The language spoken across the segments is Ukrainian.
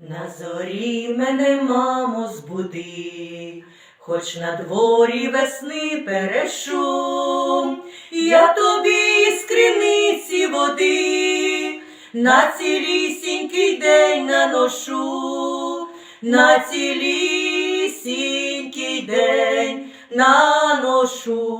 На зорі мене, мамо, збуди, хоч на дворі весни перешум, я тобі з криниці води на цілісінький день наношу, на цілісінький день наношу,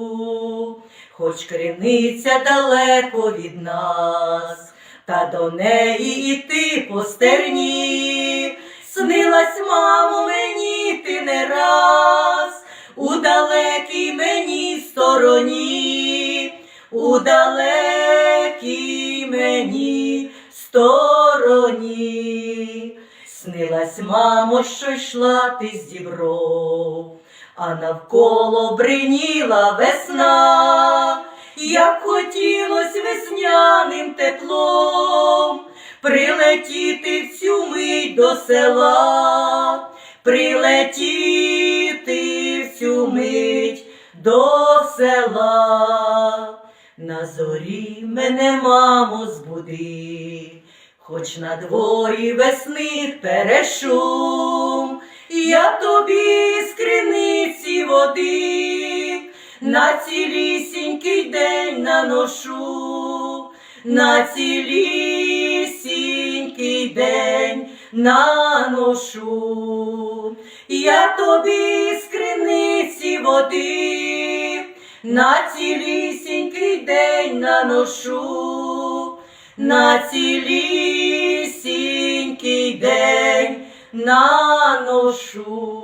хоч криниця далеко від нас, та до неї іти по стерні. Снилась, мамо, мені ти не раз, у далекій мені стороні, у далекій мені стороні. Снилась, мамо, що йшла ти з дібров, а навколо бриніла весна, як хотілось весняним теплом прилетіти в цю мить до села, прилетіти в цю мить до села. На зорі мене, мамо, збуди, хоч на дворі весни перешум, я тобі з криниці води на цілісінький день наношу, на цілісінький день наношу, я тобі з криниці води на цілісінький день наношу, на цілісінький день наношу.